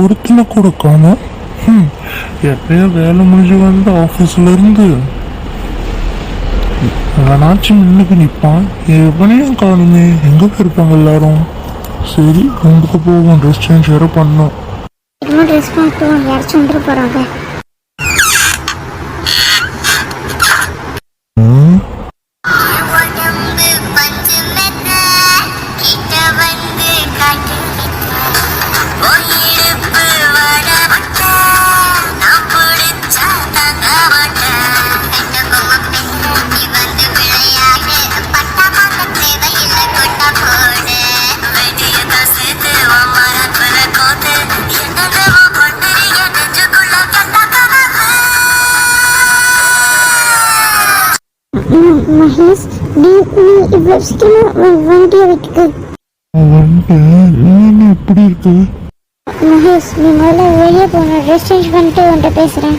ஒருத்தனை கூட காணும். எப்பயோ வேலை முடிஞ்சு வந்த ஆஃபீஸ்ல இருந்து. அவனாச்சும் முன்னுக்கு நிற்பான் எவனையும் காணுமே. எங்க போயிருப்பாங்க எல்லாரும்? சரி உங்களுக்கு போவோம். ட்ரெஸ் சேஞ்ச் வேற பண்ணோம். ட்ரெஸ் பண்ணிட்டு யாராச்சும் வந்துட்டு போகிறாங்க மகேஷ் நீ நீ இவ்வளோ சீக்கிரமாக வண்டியை நீ என்ன எப்படி இருக்கு? மகேஷ் நீ முதல்ல வெளியே போகணும் ட்ரெஸ் சேஞ்ச் பண்ணிட்டு உன்கிட்ட பேசுகிறேன்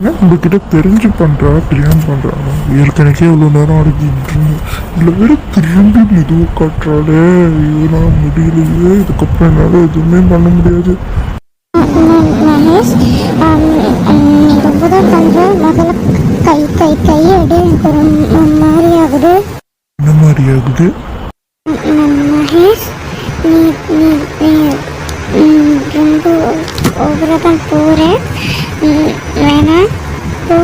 உங்ககிட்ட தெரிஞ்சு பண்றா தெரியாம பண்றா? ஏற்கனவே இவ்வளவு நேரம் இருந்தேன். இதுல வேற திரும்பி மெதுவை காட்டுறாளே. நான் முடியலையே. இதுக்கப்புறம் என்னால எதுவுமே பண்ண முடியாது. மகேஷ் ரொம்ப தான் பண்ணுற முதல்ல கை கை கையை எடு எனக்கு மாதிரி ஆகுது என்ன மாதிரி ஆகுது ம- மகேஷ் நீ நீ நீ ம், ரொம்ப ஓவராக தான் போகிற வேணாம் போ.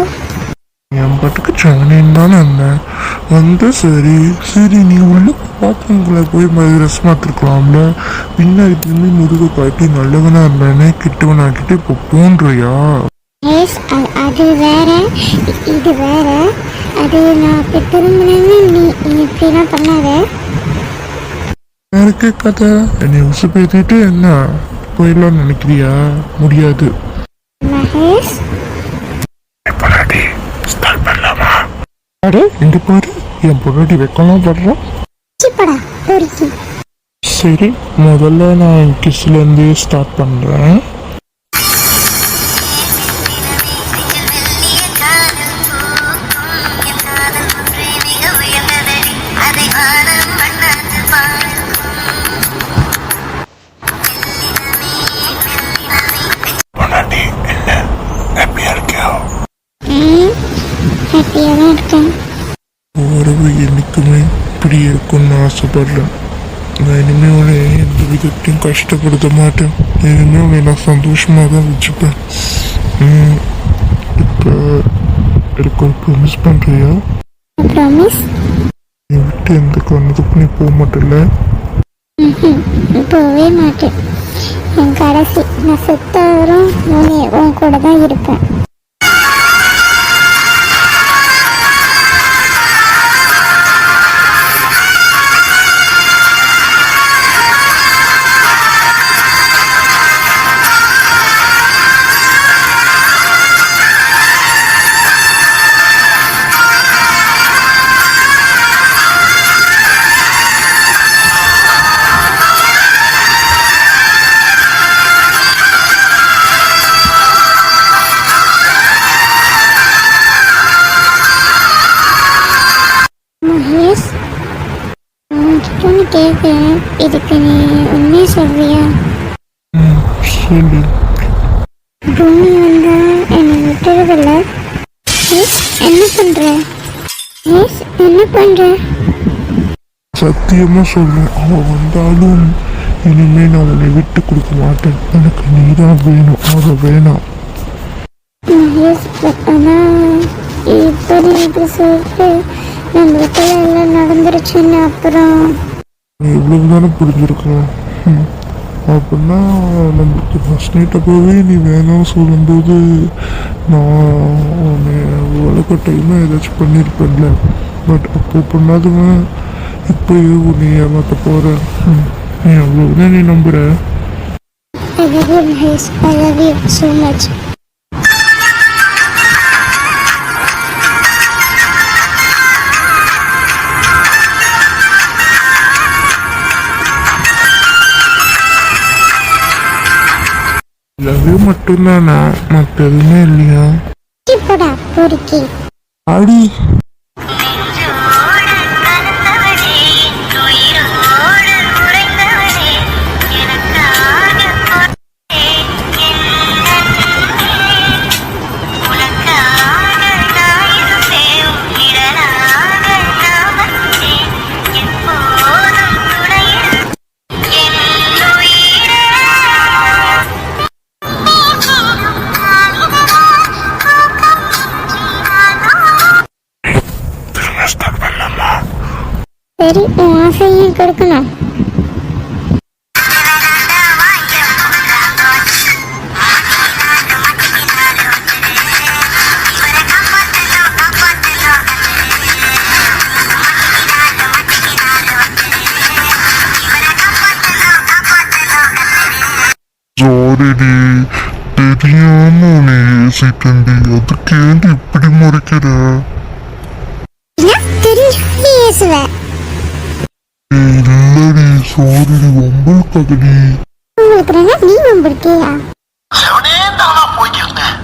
என் பாட்டுக்கு சென்னைன்னு தானே இருந்தேன் வந்து சரி சரி நீ உள்ள பாத்ரூம்குள்ள போய் ட்ரெஸ் மாத்திருக்கலாம்ல பின்னாடி திரும்பி முதுகு காட்டி நல்லவனா இருந்தேனே கிட்டவனாக்கிட்டு இப்போ போன்றியா? அது வேற இது வேற. அது நான் அப்படி திரும்பினேன்னு நீ இப்படிலாம் பண்ணாத. யாருக்கு கதை. என்னை உசு பேத்திட்டு என்ன? போயிடலாம்னு நினைக்கிறியா? முடியாது. மகேஷ்? பொண்டாட்டி ஸ்டார்ட் பண்ணலாமா? அடே இங்க பாரு. என் பொண்டாட்டி வைக்கலாம் படுறான் சிப்படா பொறுக்கி. சரி முதல்ல நான் கிஸ்ல இருந்தே ஸ்டார்ட் பண்றேன். ஹாப்பியாக தான் இருக்கேன் உறவு என்னைக்குமே இப்படி இருக்கும்னு ஆசைப்படுறேன். நான் இனிமே உன்னை எந்த விதத்தையும் கஷ்டப்படுத்த மாட்டேன். இனிமே உன்னை நான் சந்தோஷமாக தான் வச்சுப்பேன். இப்போ எனக்கு ப்ராமிஸ் பண்ணுறியா ப்ராமிஸ் நீ விட்டு எந்த காரணத்துக்கும் நீ போக மாட்டேல்ல? போகவே மாட்டேன். என் கடைசி நான் உன்னை உன் கூட தான் இருப்பேன். மகேஷ் உன்கிட்ட ஒன்று கேட்குறேன் இதுக்கு நீ உண்மையை சொல்றியா? பூமி வந்தா என்னை விட்டுறதில்ல. என்ன பண்ற? என்ன பண்ற? சத்தியமா சொல்றேன். அவன் வந்தாலும் இனிமே நான் உன்னை விட்டு கொடுக்க மாட்டேன். எனக்கு நீ தான் வேணும். அவ வேணாம். மகேஷ் ஆனா இப்போ நீ சொல்லிட்டு நம்மளுக்குள்ள எல்லாம் நடந்துருச்சுன்னு அப்புறம். நீ இவ்வளவு தானே புரிஞ்சிருக்கணும் ம். அப்படின்னா நம்மளுக்கு ஃபர்ஸ்ட் நைட் அப்போவே நீ வேணாம்னு சொல்லும்போது நான் உன்னை டைமாக ஏதாச்சும் பண்ணியிருப்பேன்ல பட் அப்போ பண்ணாதவன் இப்போ உன்னை ஏமாத்த போகிறேன் நீ அவ்வளோதான் நீ நம்புற. I love you Mahesh I love you so love மட்டும்தானா? மற்ற எதுவுமே இல்லையா? இப்படா பொறுக்கி அடி. சரி உன் ஆசையும் கொடுக்கணும். ஜோடிடி தெரியாம உன்னை ஏசிட்டண்டி அதுக்கு ஏன்டி இப்படி முறைக்கிற? நான் தெரிஞ்சாலே ஏசுவேன். இல்லடி சாரிடி வம்பளுக்காதடி நீ வம்பிருக்கியா செவனே தானா போயிட்டு இருந்தேன்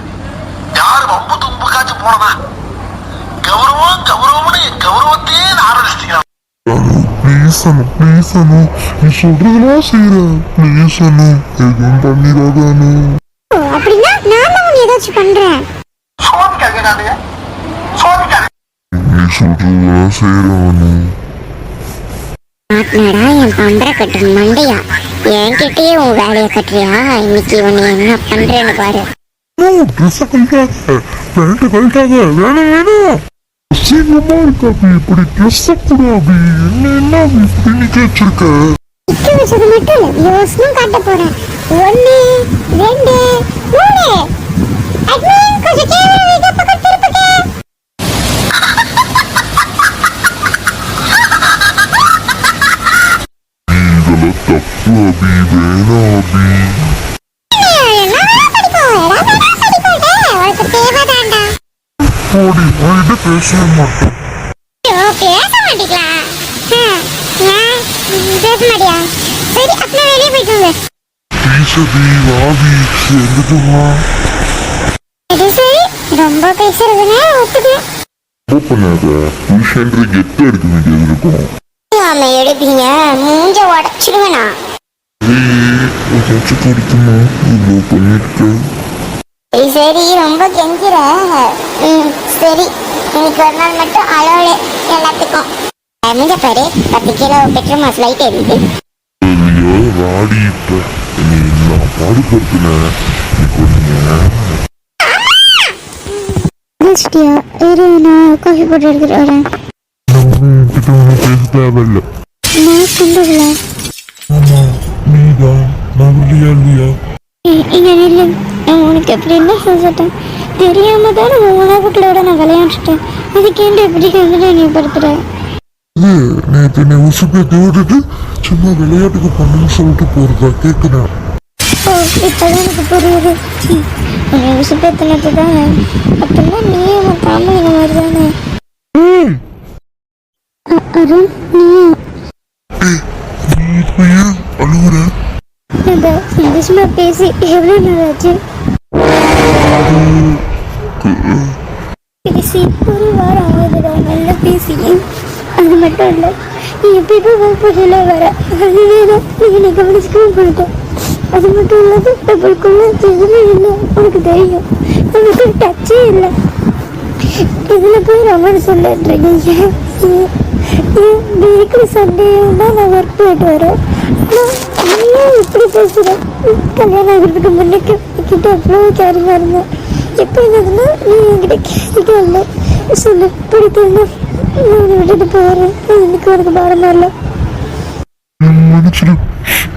யாரு வம்பு தும்புக்காச்சும் போனதா கௌரவம் கௌரவம்னு என் கௌரவத்தையே ஆரம்பிச்சிட்டீங்க ப்ளீஸ் அனு ப்ளீஸ் அனு நீ சொல்றதெல்லாம் செய்யற. ப்ளீஸ் அனு எதுவும் பண்ணிடாத அனு ஓ அப்படின்னா நான் தான் உன்னை ஏதாச்சும் பண்றேன். சோதிக்காதீங்க நானு. சோதிக்காதீங்க நீ சொல்றதெல்லாம் செய்யற அனு மாட்டினடா என் பம்பரை கட்டுற மண்டையா என்கிட்டயே உன் வேலையை கட்டுறியா? இன்னைக்கு உன்னை என்ன பண்றேன்னு பாரு. ட்ரெஸ் கழட்டாத பேண்ட் கழட்டாத வேணும் வேணும் அசிங்கமா இருக்கு அபி இப்படி கூட அபி என்ன என்ன அபி வச்சிருக்க நிக்க வச்சது மட்டும் இல்ல வியூஸ்னும் காட்ட போறேன் ஒன்னு ரெண்டு மூணு. அட்மின் கொஞ்சம் கேமரா பேசவே மாட்டேன் ஐயோ, பேச மாட்டீங்களா? ஏன்? பேச மாட்டியா? சரி அப்படின்னா வெளியே போய்க்கோங்க வா சரி சரி. ரொம்ப புருஷன்ற எடுக்க வேண்டியது இருக்கும் ஆமா எடுப்பீங்க. மூஞ்ச உடச்சிடுவேனா ஏதாச்சும் இவ்வளோ பண்ணிருக்க. சரி ரொம்ப கெஞ்சிர ம் சரி. இன்னைக்கு ஒரு நாள் மட்டும் அளவுல எல்லாத்துக்கும். முடிஞ்ச பாரு பத்து கிலோ பெட்ரோல் மாஸ் லைட் இருக்கு ஐயோ வாடி இப்ப. நீ நான் பாடுபடுத்தினேன் நீ கொஞ்சம் முடிச்சிட்டியா இரு நான் காஃபி போட்டு எடுத்துட்டு வரேன். என்கிட்ட ஒன்றும் பேச தேவையில்ல. நான் சொந்ததில்ல ஆமா நீதான். நான் இல்லையா? இல்லையா இங்க நில்லு. நான் உனக்கு எப்படி என்ன தெரியாம தான் நம்ம உணவுகளோட நான் விளையாண்டுட்டேன். அதுக்கேண்டு எப்படி வந்து நீ படுத்துறேன் இது நேற்று நீ உசுப்பேத்தி விட்டுட்டு சும்மா விளையாட்டுக்கு பண்ணுன்னு சொல்லிட்டு போறதா கேட்குறேன் இப்போதான் எனக்கு புரியுது. உன்னை விசுப்பேத்தினது தான் அப்படின்னா நீயே மத்தாம இந்த மாதிரி தானே அருண் நீயும் நீ இப்ப ஏன் அழுகுற சந்தோஷமா பேசி எவ்வளோ நாள் ஆச்சு? பேசி ஒரு வாரம் ஆகுதுடா நல்லா பேசி அது மட்டும் இல்லை நீ எப்போ எப்போ வர அதுவே வேணும் நீ என்னை கவனிச்சுக்கவே மாட்டேன் அது மட்டும் இல்லாத நம்மளுக்குள்ள எதுவுமே இல்லை உனக்கு தெரியும் நமக்கு டச்சே இல்லை இதில் போய் ரொமான்ஸ் சொல்லிட்டுருங்க ஏன் ஏன் வீக்லி சண்டேயும் தான் நான் ஒர்க் போயிட்டு வரேன் ஆனால் நீயும் இப்படி பேசுகிறேன் கல்யாணம் ஆகிறதுக்கு முன்னுக்கு கிட்ட எவ்வளோ கேரிங்காக இருந்தேன் எப்போ என்னதுன்னா நீ என்கிட்ட கேட்டுட்டு இல்லை சொல்லு பிடிக்கல நான் உன்னை விட்டுட்டு போகிறேன் எனக்கு உனக்கு பாரமா இல்லை மனுஷன்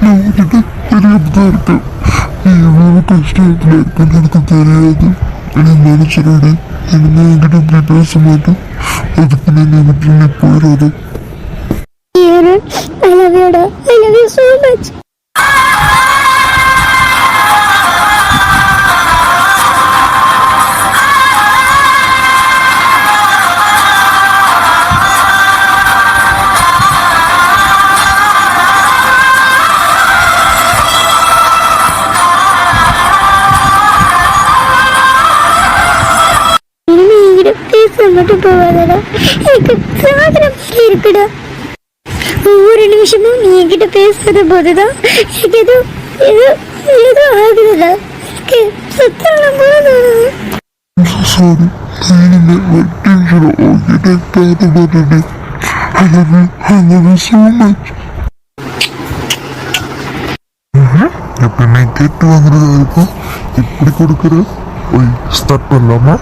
நான் உன்கிட்ட தெரியாம தான் இருக்கேன் நீ எவ்வளவு கஷ்டத்துல இருக்குன்னு எனக்கு தெரியாது நீ மனுஷனோட இனிமே என்கிட்ட இப்படி பேச மாட்டேன் அதுக்கு நீங்க விட்டு நீ போயிடாது Aaron, I love you, da. I love you so much. மட்டும் போவாதடா. எனக்கு சாகிற மாதிரி இருக்குடா. ஒவ்வொரு நிமிஷமும் நீ என்கிட்ட பேசுற போதுதான் எனக்கு ஏதோ ஏதோ ஏதோ ஆகுதுடா. எனக்கு சுத்தம் போதும் சாரி நான் இனிமே வெட்டிங்கிற உன்கிட்ட பேச மாட்டேன் I love you, I love you so much. இப்ப நீ கேட்டு வாங்குறதா இருக்கும் இப்படி கொடுக்குற? போய் ஸ்டார்ட் பண்ணலாமா?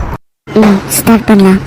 ஸ்டார்ட் பண்ணலாம்.